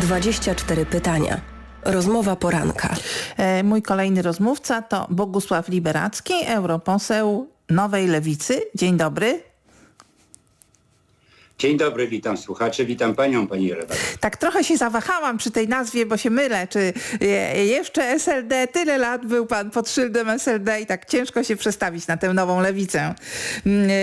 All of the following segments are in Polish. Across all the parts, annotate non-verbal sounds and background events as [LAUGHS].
24 pytania. Rozmowa poranka. E, Mój kolejny rozmówca to Bogusław Liberacki, europoseł Nowej Lewicy. Dzień dobry. Dzień dobry, witam słuchaczy, witam panią, pani redaktor. Tak trochę się zawahałam przy tej nazwie, bo się mylę, czy jeszcze SLD, tyle lat był pan pod szyldem SLD i tak ciężko się przestawić na tę nową lewicę. Mm, e,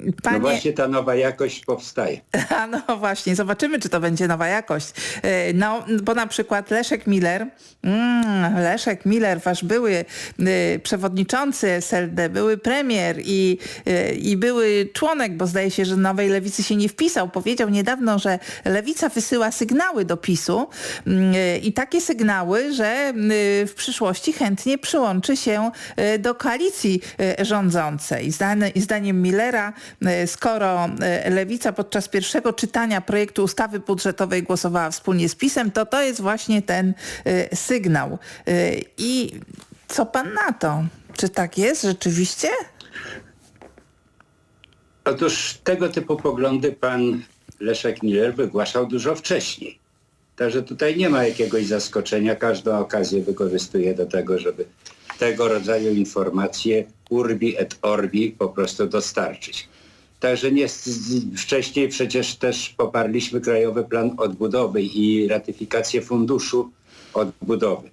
No Panie, właśnie ta nowa jakość powstaje. [LAUGHS] A no właśnie, zobaczymy, czy to będzie nowa jakość. E, No, bo na przykład Leszek Miller, mm, Leszek Miller, wasz były y, przewodniczący SLD, były premier i, y, i były członek, bo zdaje się, że Nowej Lewicy się nie wpisał. Powiedział niedawno, że Lewica wysyła sygnały do PiSu mm, i takie sygnały, że y, w przyszłości chętnie przyłączy się y, do koalicji y, rządzącej. Zdaniem Millera, y, skoro Lewica podczas pierwszego czytania projektu ustawy budżetowej głosowała wspólnie z PiSem, to to jest właśnie ten sygnał. I co pan na to? Czy tak jest rzeczywiście? Otóż tego typu poglądy pan Leszek Miller wygłaszał dużo wcześniej. Także tutaj nie ma jakiegoś zaskoczenia. Każdą okazję wykorzystuje do tego, żeby tego rodzaju informacje urbi et orbi po prostu dostarczyć. Także nie, wcześniej przecież też poparliśmy Krajowy Plan Odbudowy i ratyfikację Funduszu Odbudowy.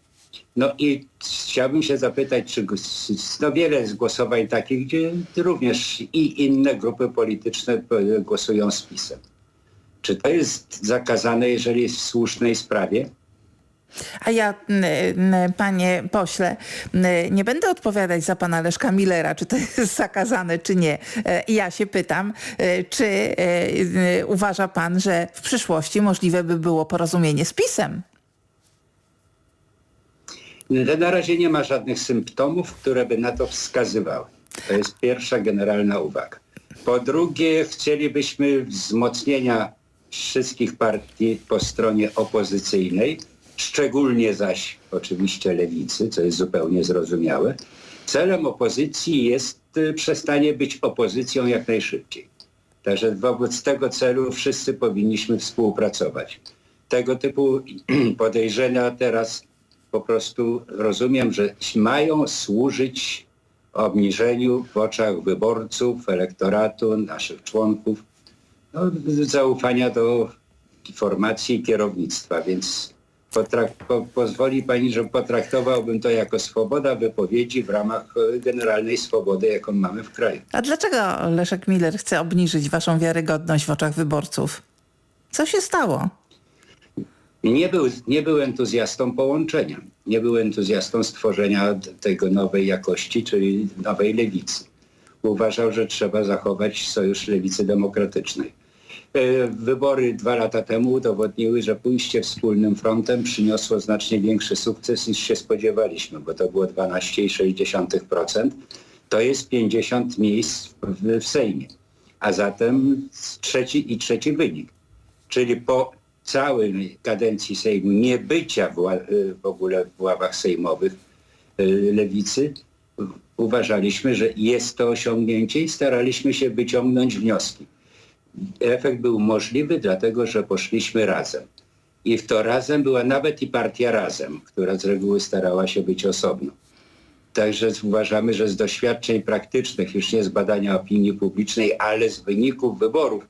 No i chciałbym się zapytać, czy no wiele jest głosowań takich, gdzie również i inne grupy polityczne głosują z PiSem. Czy to jest zakazane, jeżeli jest w słusznej sprawie? A ja, panie pośle, nie będę odpowiadać za pana Leszka Millera, czy to jest [LAUGHS] zakazane, czy nie. E, Ja się pytam, e, czy e, uważa pan, że w przyszłości możliwe by było porozumienie z PiSem? Na razie nie ma żadnych symptomów, które by na to wskazywały. To jest pierwsza generalna uwaga. Po drugie, chcielibyśmy wzmocnienia wszystkich partii po stronie opozycyjnej, szczególnie zaś oczywiście lewicy, co jest zupełnie zrozumiałe. Celem opozycji jest y, przestanie być opozycją jak najszybciej. Także wobec tego celu wszyscy powinniśmy współpracować. Tego typu [CLEARS THROAT] podejrzenia teraz po prostu rozumiem, że mają służyć obniżeniu w oczach wyborców, elektoratu, naszych członków no, zaufania do formacji i kierownictwa, więc po, pozwoli pani, że potraktowałbym to jako swoboda wypowiedzi w ramach e, generalnej swobody, jaką mamy w kraju. A dlaczego Leszek Miller chce obniżyć waszą wiarygodność w oczach wyborców? Co się stało? Nie był, nie był entuzjastą połączenia, nie był entuzjastą stworzenia tego nowej jakości, czyli nowej lewicy. Uważał, że trzeba zachować sojusz lewicy demokratycznej. E, Wybory dwa lata temu udowodniły, że pójście wspólnym frontem przyniosło znacznie większy sukces niż się spodziewaliśmy, bo to było 12,6%. To jest 50 miejsc w, w Sejmie. A zatem trzeci i trzeci wynik. Czyli po całej kadencji Sejmu niebycia w, y, w ogóle w ławach sejmowych y, lewicy uważaliśmy, że jest to osiągnięcie i staraliśmy się wyciągnąć wnioski. Efekt był możliwy, dlatego że poszliśmy razem. I w to razem była nawet i partia razem, która z reguły starała się być osobno. Także uważamy, że z doświadczeń praktycznych, już nie z badania opinii publicznej, ale z wyników wyborów,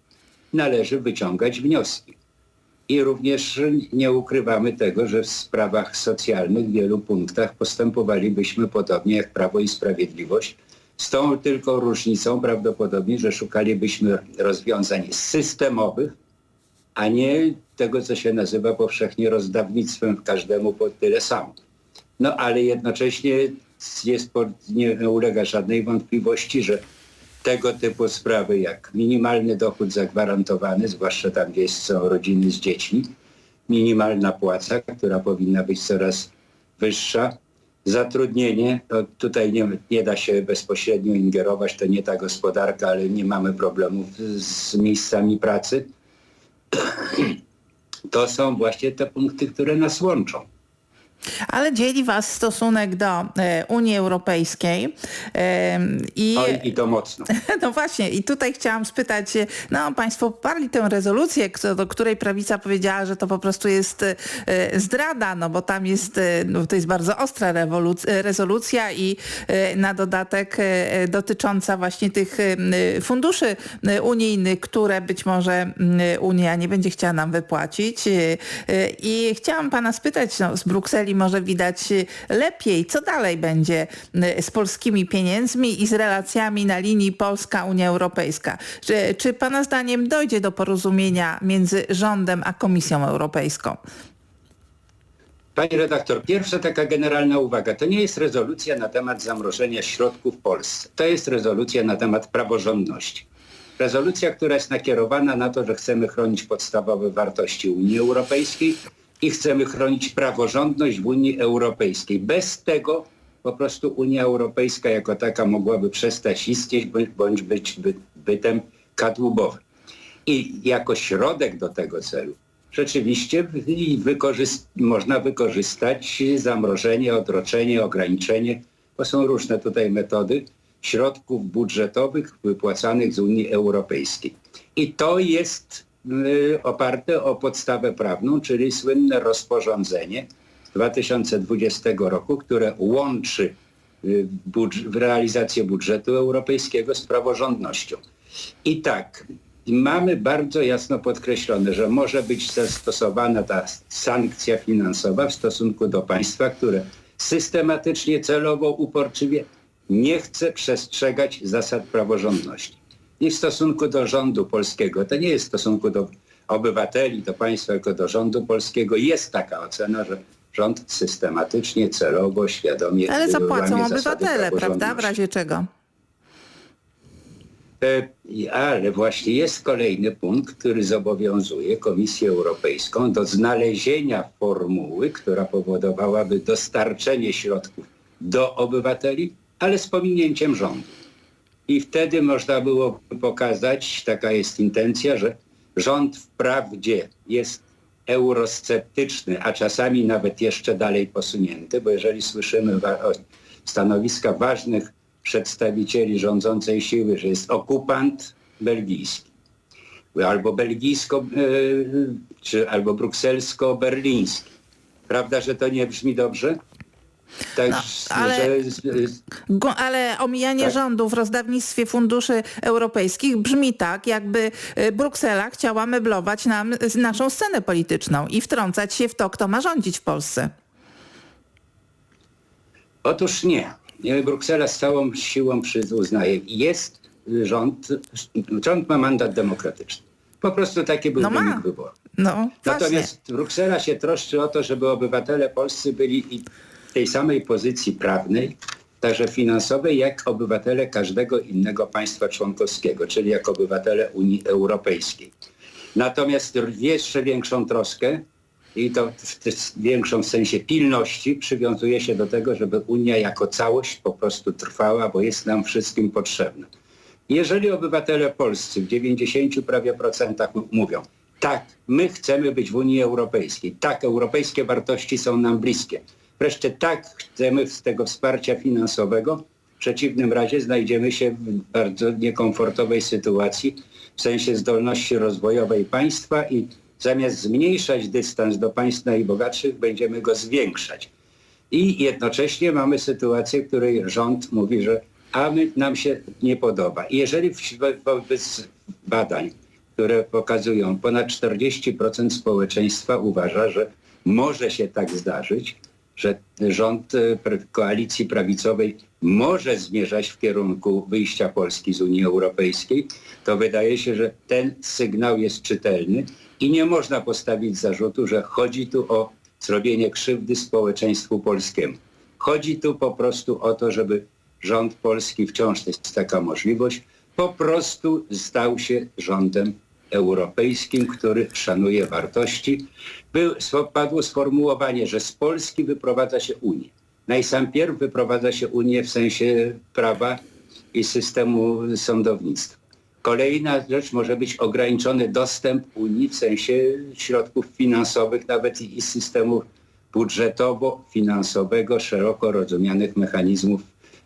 należy wyciągać wnioski. I również nie ukrywamy tego, że w sprawach socjalnych w wielu punktach postępowalibyśmy podobnie jak Prawo i Sprawiedliwość. Z tą tylko różnicą prawdopodobnie, że szukalibyśmy rozwiązań systemowych, a nie tego, co się nazywa powszechnie rozdawnictwem każdemu po tyle samo. No ale jednocześnie jest, nie ulega żadnej wątpliwości, że tego typu sprawy jak minimalny dochód zagwarantowany, zwłaszcza tam, gdzie są rodziny z dziećmi, minimalna płaca, która powinna być coraz wyższa, zatrudnienie, to tutaj nie, nie da się bezpośrednio ingerować, to nie ta gospodarka, ale nie mamy problemów z miejscami pracy. [CLEARS THROAT] To są właśnie te punkty, które nas łączą. Ale dzieli was stosunek do e, Unii Europejskiej e, i... Oj, i to mocno. [LAUGHS] No właśnie i tutaj chciałam spytać, e, no państwo poparli tę rezolucję, do której prawica powiedziała, że to po prostu jest zdrada, no bo tam jest, no to jest bardzo ostra rezolucja i na dodatek dotycząca właśnie tych funduszy unijnych, które być może Unia nie będzie chciała nam wypłacić. I chciałam pana spytać, no, z Brukseli może widać e, lepiej, co dalej będzie e, z polskimi pieniędzmi i z relacjami na linii Polska-Unia Europejska. Czy, czy pana zdaniem dojdzie do porozumienia między rządem a Komisją Europejską? Pani redaktor, pierwsza taka generalna uwaga. To nie jest rezolucja na temat zamrożenia środków w Polsce. To jest rezolucja na temat praworządności. Rezolucja, która jest nakierowana na to, że chcemy chronić podstawowe wartości Unii Europejskiej i chcemy chronić praworządność w Unii Europejskiej. Bez tego po prostu Unia Europejska jako taka mogłaby przestać istnieć bądź- być by, bytem kadłubowym. I jako środek do tego celu rzeczywiście można wykorzystać zamrożenie, odroczenie, ograniczenie, bo są różne tutaj metody środków budżetowych wypłacanych z Unii Europejskiej. I to jest oparte o podstawę prawną, czyli słynne rozporządzenie z 2020 roku, które łączy y, budż- realizację budżetu europejskiego z praworządnością. I tak, mamy bardzo jasno podkreślone, że może być zastosowana ta sankcja finansowa w stosunku do państwa, które systematycznie, celowo, uporczywie nie chce przestrzegać zasad praworządności. I w stosunku do rządu polskiego, to nie jest w stosunku do obywateli, do państwa, tylko do rządu polskiego, jest taka ocena, że rząd systematycznie, celowo, świadomie Ale zapłacą obywatele, prawda? W razie czego? E, Ale właśnie jest kolejny punkt, który zobowiązuje Komisję Europejską do znalezienia formuły, która powodowałaby dostarczenie środków do obywateli, ale z pominięciem rządu. I wtedy można było pokazać, taka jest intencja, że rząd wprawdzie jest eurosceptyczny, a czasami nawet jeszcze dalej posunięty, bo jeżeli słyszymy wa- stanowiska ważnych przedstawicieli rządzącej siły, że jest okupant belgijski, albo belgijsko, y, czy albo brukselsko-berliński. Prawda, że to nie brzmi dobrze? Tak, No, ale- że, Ale omijanie Tak? rządu w rozdawnictwie funduszy europejskich brzmi tak, jakby y, Bruksela chciała meblować nam z- naszą scenę polityczną i wtrącać się w to, kto ma rządzić w Polsce. Otóż nie. Nie, Bruksela z całą siłą uznaje. Jest rząd, rząd ma mandat demokratyczny. Po prostu taki był No wynik wyborów. No właśnie. Natomiast Bruksela się troszczy o to, żeby obywatele polscy byli tej samej pozycji prawnej, także finansowej, jak obywatele każdego innego państwa członkowskiego, czyli jak obywatele Unii Europejskiej. Natomiast jeszcze większą troskę i to w, większą w sensie pilności przywiązuje się do tego, żeby Unia jako całość po prostu trwała, bo jest nam wszystkim potrzebna. Jeżeli obywatele polscy w 90 prawie procentach mówią, tak, my chcemy być w Unii Europejskiej, tak, europejskie wartości są nam bliskie, wreszcie tak chcemy z tego wsparcia finansowego, w przeciwnym razie znajdziemy się w bardzo niekomfortowej sytuacji w sensie zdolności rozwojowej państwa i zamiast zmniejszać dystans do państw najbogatszych, będziemy go zwiększać. I jednocześnie mamy sytuację, w której rząd mówi, że a my, nam się nie podoba. I jeżeli wobec badań, które pokazują, ponad 40% społeczeństwa uważa, że może się tak zdarzyć, że rząd e, koalicji prawicowej może zmierzać w kierunku wyjścia Polski z Unii Europejskiej, to wydaje się, że ten sygnał jest czytelny i nie można postawić zarzutu, że chodzi tu o zrobienie krzywdy społeczeństwu polskiemu. Chodzi tu po prostu o to, żeby rząd polski, wciąż jest taka możliwość, po prostu stał się rządem europejskim, który szanuje wartości. Był, padło sformułowanie, że z Polski wyprowadza się Unię. Najsampierw wyprowadza się Unię w sensie prawa i systemu sądownictwa. Kolejna rzecz może być ograniczony dostęp Unii w sensie środków finansowych, nawet i systemu budżetowo-finansowego, szeroko rozumianych mechanizmów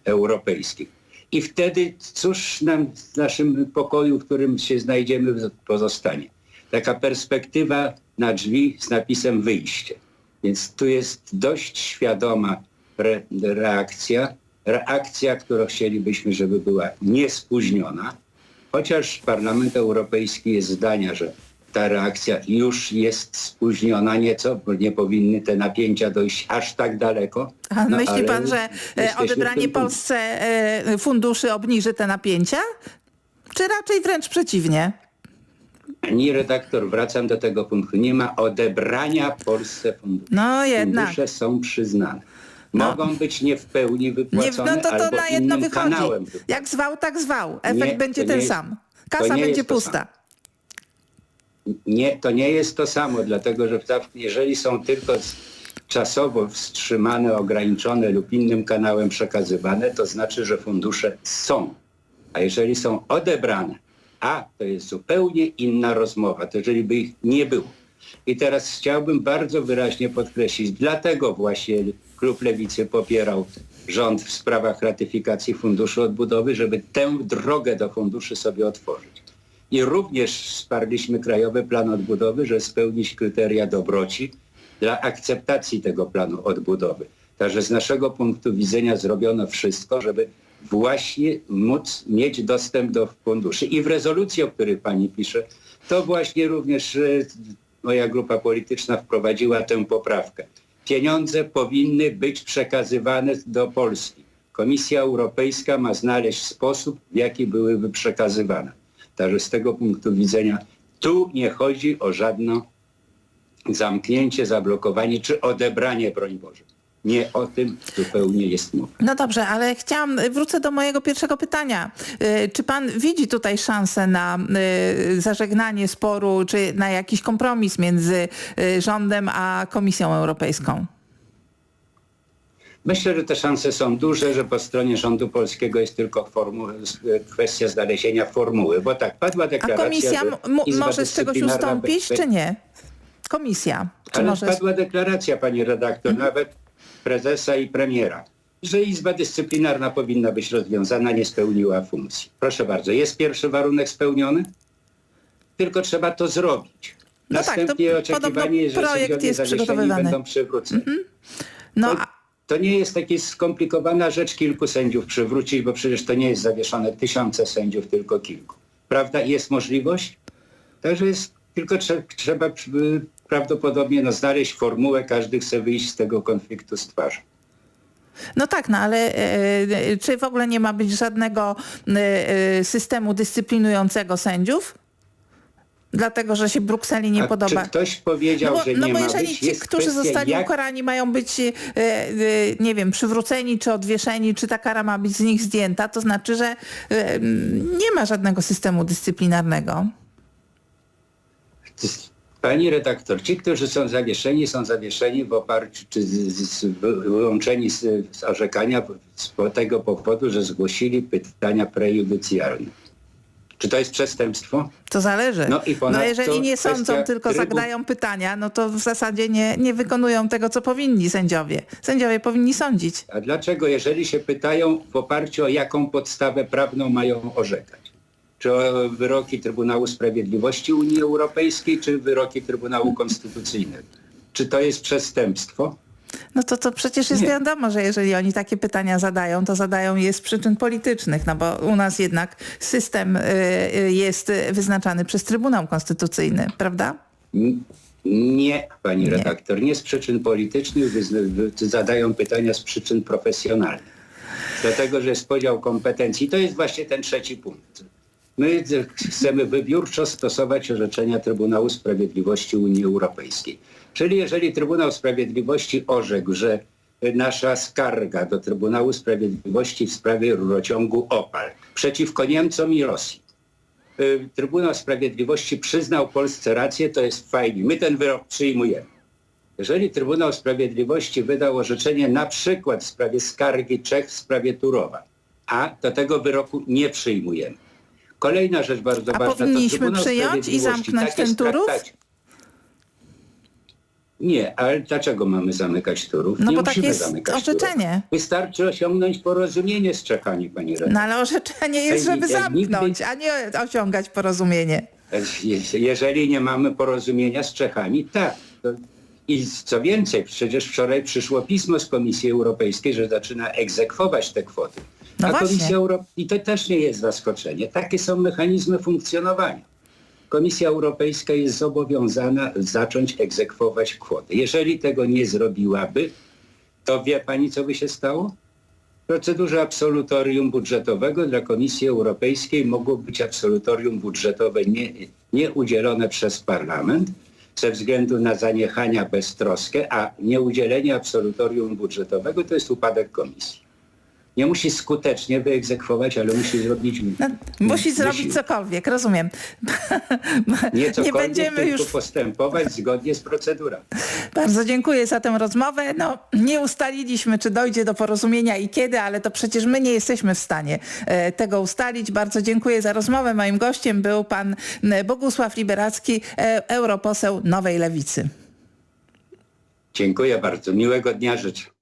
europejskich. I wtedy cóż nam w naszym pokoju, w którym się znajdziemy, pozostanie? Taka perspektywa na drzwi z napisem wyjście. Więc tu jest dość świadoma re, reakcja, reakcja, którą chcielibyśmy, żeby była niespóźniona, chociaż Parlament Europejski jest zdania, że ta reakcja już jest spóźniona nieco, bo nie powinny te napięcia dojść aż tak daleko. A No, myśli pan, że e, odebranie. Polsce e, funduszy obniży te napięcia? Czy raczej wręcz przeciwnie? Pani redaktor, wracam do tego punktu. Nie ma odebrania Polsce funduszy. No jednak. Fundusze są przyznane. No. Mogą być nie w pełni Nie, wypłacone no to, to albo na jedno innym wychodzi. kanałem. Jak zwał, tak zwał. Efekt Nie, będzie ten nie sam. Kasa nie będzie pusta. Nie, to nie jest to samo, dlatego że jeżeli są tylko czasowo wstrzymane, ograniczone lub innym kanałem przekazywane, to znaczy, że fundusze są. A jeżeli są odebrane, a to jest zupełnie inna rozmowa, to jeżeli by ich nie było. I teraz chciałbym bardzo wyraźnie podkreślić, dlatego właśnie klub Lewicy popierał rząd w sprawach ratyfikacji Funduszu Odbudowy, żeby tę drogę do funduszy sobie otworzyć. I również wsparliśmy Krajowy Plan Odbudowy, żeby spełnić kryteria dobroci dla akceptacji tego planu odbudowy. Także z naszego punktu widzenia zrobiono wszystko, żeby właśnie móc mieć dostęp do funduszy. I w rezolucji, o której pani pisze, to właśnie również e, moja grupa polityczna wprowadziła tę poprawkę. Pieniądze powinny być przekazywane do Polski. Komisja Europejska ma znaleźć sposób, w jaki byłyby przekazywane. Także z tego punktu widzenia tu nie chodzi o żadne zamknięcie, zablokowanie czy odebranie, broń Boże. Nie o tym zupełnie jest mowa. No dobrze, ale chciałam, wrócę do mojego pierwszego pytania. Y, Czy pan widzi tutaj szansę na y, zażegnanie sporu, czy na jakiś kompromis między y, rządem a Komisją Europejską? Myślę, że te szanse są duże, że po stronie rządu polskiego jest tylko formu, kwestia znalezienia formuły. Bo tak, padła A deklaracja, komisja m- Izba może z czegoś ustąpić, czy nie? Komisja. Czy Ale może... padła deklaracja, pani redaktor, Mhm. nawet prezesa i premiera, że Izba Dyscyplinarna powinna być rozwiązana, nie spełniła funkcji. Proszę bardzo, jest pierwszy warunek spełniony? Tylko trzeba to zrobić. No tak, to Następnie oczekiwanie że projekt jest przygotowywany. będą przywróceni. No, to, a- to nie jest taka skomplikowana rzecz kilku sędziów przywrócić, bo przecież to nie jest zawieszone tysiące sędziów, tylko kilku. Prawda? Jest możliwość? Także jest, tylko trze, trzeba y, prawdopodobnie no, znaleźć formułę, każdy chce wyjść z tego konfliktu z twarzą. No tak, no ale e, czy w ogóle nie ma być żadnego e, e, systemu dyscyplinującego sędziów? Dlatego, że się Brukseli nie A podoba. czy ktoś powiedział, no bo, że no nie bo ma jeżeli być? ci, którzy zostali jak... ukarani mają być, e, e, nie wiem, przywróceni czy odwieszeni, czy ta kara ma być z nich zdjęta, to znaczy, że e, nie ma żadnego systemu dyscyplinarnego. Pani redaktor, ci, którzy są zawieszeni, są zawieszeni w oparciu, czy z, z, wyłączeni z, z orzekania z tego powodu, że zgłosili pytania prejudycjalne. Czy to jest przestępstwo? To zależy. No i ponadto jeżeli nie sądzą, tylko trybu- zadają pytania, no to w zasadzie nie, nie wykonują tego, co powinni sędziowie. Sędziowie powinni sądzić. A dlaczego, jeżeli się pytają w oparciu o jaką podstawę prawną mają orzekać? Czy o wyroki Trybunału Sprawiedliwości Unii Europejskiej, czy wyroki Trybunału Konstytucyjnego? Czy to jest przestępstwo? No to, to przecież jest Nie. wiadomo, że jeżeli oni takie pytania zadają, to zadają je z przyczyn politycznych, no bo u nas jednak system y, y, jest wyznaczany przez Trybunał Konstytucyjny, prawda? Nie, pani Nie. redaktor, nie z przyczyn politycznych, zadają pytania z przyczyn profesjonalnych. Dlatego, że jest podział kompetencji. To jest właśnie ten trzeci punkt. My chcemy wybiórczo stosować orzeczenia Trybunału Sprawiedliwości Unii Europejskiej. Czyli jeżeli Trybunał Sprawiedliwości orzekł, że nasza skarga do Trybunału Sprawiedliwości w sprawie rurociągu Opal przeciwko Niemcom i Rosji y, Trybunał Sprawiedliwości przyznał Polsce rację, to jest fajnie. My ten wyrok przyjmujemy. Jeżeli Trybunał Sprawiedliwości wydał orzeczenie na przykład w sprawie skargi Czech w sprawie Turowa, a do tego wyroku nie przyjmujemy. Kolejna rzecz bardzo A ważna. to powinniśmy przyjąć i zamknąć tak ten Turów? traktacie. Nie, ale dlaczego mamy zamykać Turów? No nie bo tak musimy jest zamykać orzeczenie. Turów. Wystarczy osiągnąć porozumienie z Czechami, pani redaktor. No ale orzeczenie jest, Ej, żeby nigdy- zamknąć, a nie osiągać porozumienie. Je- Jeżeli nie mamy porozumienia z Czechami, tak. I co więcej, przecież wczoraj przyszło pismo z Komisji Europejskiej, że zaczyna egzekwować te kwoty. No A właśnie. Komisja Euro... I to też nie jest zaskoczenie. Takie są mechanizmy funkcjonowania. Komisja Europejska jest zobowiązana zacząć egzekwować kwoty. Jeżeli tego nie zrobiłaby, to wie pani, co by się stało? W procedurze absolutorium budżetowego dla Komisji Europejskiej mogło być absolutorium budżetowe nie, nie udzielone przez parlament ze względu na zaniechania beztroskę, a nieudzielenie absolutorium budżetowego to jest upadek komisji. Nie musi skutecznie wyegzekwować, ale musi zrobić No, musi zrobić cokolwiek, rozumiem. Nie [LAUGHS] nie cokolwiek, będziemy tylko już postępować zgodnie z procedurą. Bardzo dziękuję za tę rozmowę. No, nie ustaliliśmy, czy dojdzie do porozumienia i kiedy, ale to przecież my nie jesteśmy w stanie e, tego ustalić. Bardzo dziękuję za rozmowę. Moim gościem był pan Bogusław Liberacki, e, europoseł Nowej Lewicy. Dziękuję bardzo. Miłego dnia życzę.